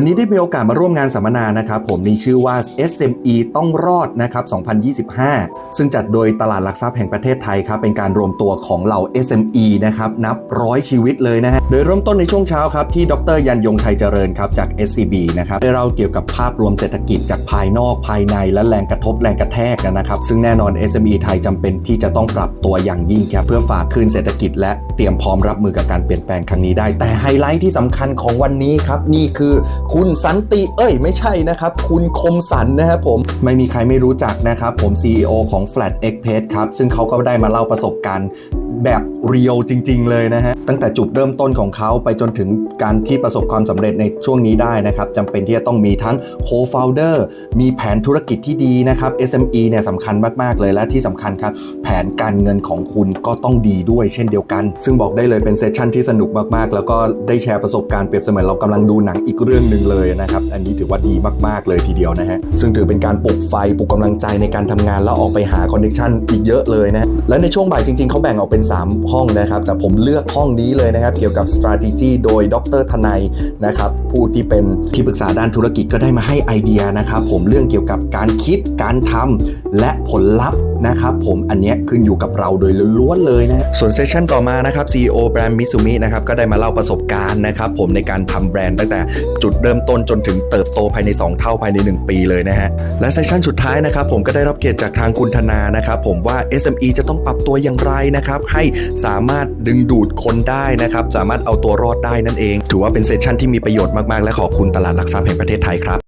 วันนี้ได้มีโอกาสมาร่วมงานสัมมนานะครับผมมีชื่อว่า SME ต้องรอดนะครับ 2025 ซึ่งจัดโดยตลาดหลักทรัพย์แห่งประเทศไทยครับเป็นการรวมตัวของเหล่า SME นะครับนับร้อยชีวิตเลยนะฮะโดยเริ่มต้นในช่วงเช้าครับที่ดรยันยงไทยเจริญครับจาก SCB นะครับได้เล่าเกี่ยวกับภาพรวมเศรษฐกิจจากภายนอกภายในและแรงกระทบแรงกระแทกนะครับซึ่งแน่นอน SME ไทยจำเป็นที่จะต้องปรับตัวอย่างยิ่งครับเพื่อฝ่าคลื่นเศรษฐกิจ และเตรียมพร้อมรับมือกับการเปลี่ยนแปลงครั้งนี้ได้ แต่ไฮไลท์ที่สำคัญของวันนี้ครับนี่คือคุณสันติเอ้ย ไม่ใช่นะครับ คุณคมสันนะครับผมไม่มีใครไม่รู้จักนะครับผม CEO ของ Flat X p a g e ครับ ซึ่งเขาก็ได้มาเล่าประสบการณ์แบบเรียวจริง ๆ เลยนะฮะ ตั้งแต่จุดเริ่มต้นของเขาไปจนถึงการที่ประสบความสำเร็จในช่วงนี้ได้นะครับจำเป็นที่จะต้องมีทั้ง Co-founder มีแผนธุรกิจที่ดีนะครับ SME เนี่ยสำคัญมาก ๆ เลยและที่สำคัญครับ แผนการเงินของคุณก็ต้องดีด้วยเช่นเดียวกัน ซึ่งบอกได้เลยเป็นเซสชั่นที่สนุกมาก ๆ แล้วก็ได้แชร์ประสบการณ์เปรียบเสมือนเรากำลังดูหนังอีกเรื่องหนึ่งเลยนะครับ อันนี้ถือว่าดีมาก ๆ เลยทีเดียวนะฮะ ซึ่งถือเป็นการปลุกไฟปลุกกำลังใจในการทำงานแล้วออกไปหาคอนเนคชันอีกเยอะเลยนะและในช่วงบ่ายจริง ๆเขาแบ่งออกเป็น 3ห้องนะครับ แต่ผมเลือกห้องนี้เลยนะครับ เกี่ยวกับ strategy โดยดรทนายนะครับผู้ที่เป็นที่ปรึกษาด้านธุรกิจก็ได้มาให้ไอเดียนะครับ ผมเรื่องเกี่ยวกับการคิดการทำและผลลัพธ์นะครับผมอันนี้ขึ้นอยู่กับเราโดยล้วนเลยนะส่วนเซสชั่นต่อมานะครับ CEO แบรนด์มิซูมินะครับก็ได้มาเล่าประสบการณ์นะครับผมในการทำแบรนด์ตั้งแต่จุดเริ่มต้นจนถึงเติบโตภายใน 2 เท่าภายใน 1 ปีเลยนะฮะและเซสชั่นสุดท้ายนะครับผมก็ได้รับเกียรติจากทางคุณธนานะครับผมว่า SME จะต้องปรับตัวอย่างไรนะครับให้สามารถดึงดูดคนได้นะครับ สามารถเอาตัวรอดได้นั่นเอง ถือว่าเป็นเซสชั่นที่มีประโยชน์มาก ๆ และขอบคุณตลาดหลักทรัพย์แห่งประเทศไทยครับ